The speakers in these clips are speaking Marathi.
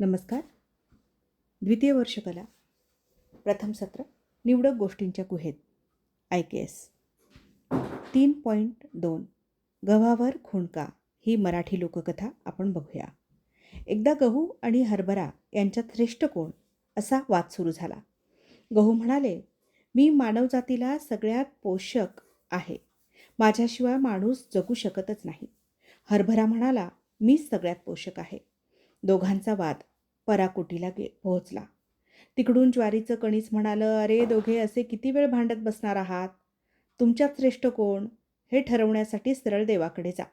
नमस्कार. द्वितीय वर्ष कला प्रथम सत्र निवडक गोष्टींच्या गुहेत आय के एस. तीन पॉईंट दोन. गव्हावर खुणका ही मराठी लोककथा आपण बघूया. एकदा गहू आणि हरभरा यांच्यात श्रेष्ठ कोण? असा वाद सुरू झाला. गहू म्हणाले मी मानवजातीला सगळ्यात पोषक आहे. माझ्याशिवाय माणूस जगू शकतच नाही. हरभरा म्हणाला मीच सगळ्यात पोषक आहे. दोघांचा वाद. पराकोटीला गे पोहोचला. तिकडून ज्वारीचं कणीस म्हणालं अरे दोघे असे किती वेळ भांडत बसणार आहात? तुमच्यात श्रेष्ठ कोण? हे ठरवण्यासाठी सरळ देवाकडे जा.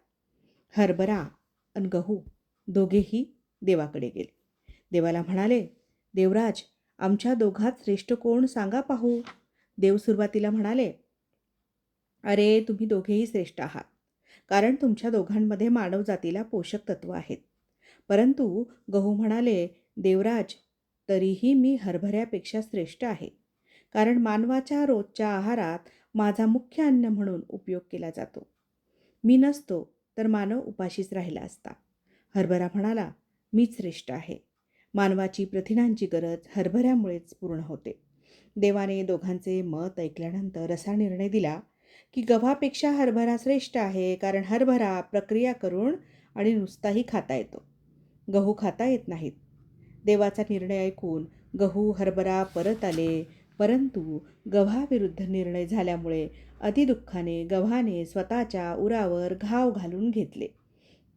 हरभरा आणि गहू दोघेही देवाकडे गेले. देवाला म्हणाले देवराज आमच्या दोघात श्रेष्ठ कोण सांगा पाहू. देव सुरुवातीला म्हणाले अरे तुम्ही दोघेही श्रेष्ठ आहात. कारण तुमच्या दोघांमध्ये मानव जातीला पोषक तत्व आहेत. परंतु गहू म्हणाले देवराज तरीही मी हरभऱ्यापेक्षा श्रेष्ठ आहे. कारण मानवाच्या रोजच्या आहारात माझा मुख्य अन्न म्हणून उपयोग केला जातो. मी नसतो तर मानव उपाशीच राहिला असता. हरभरा म्हणाला मीच श्रेष्ठ आहे. मानवाची प्रथिनांची गरज हरभऱ्यामुळेच पूर्ण होते. देवाने दोघांचे मत ऐकल्यानंतर असा निर्णय दिला की गव्हापेक्षा हरभरा श्रेष्ठ आहे कारण हरभरा प्रक्रिया करून आणि नुसताही खाता येतो. गहू खाता येत नाहीत. देवाचा निर्णय ऐकून गहू हरभरा परत आले. परंतु गव्हाविरुद्ध निर्णय झाल्यामुळे अतिदुःखाने गव्हाने स्वतःच्या उरावर घाव घालून घेतले.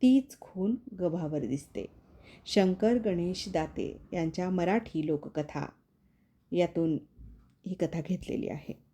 तीच खून गव्हावर दिसते. शंकर गणेश दाते यांच्या मराठी लोककथा. यातून ही कथा घेतलेली आहे.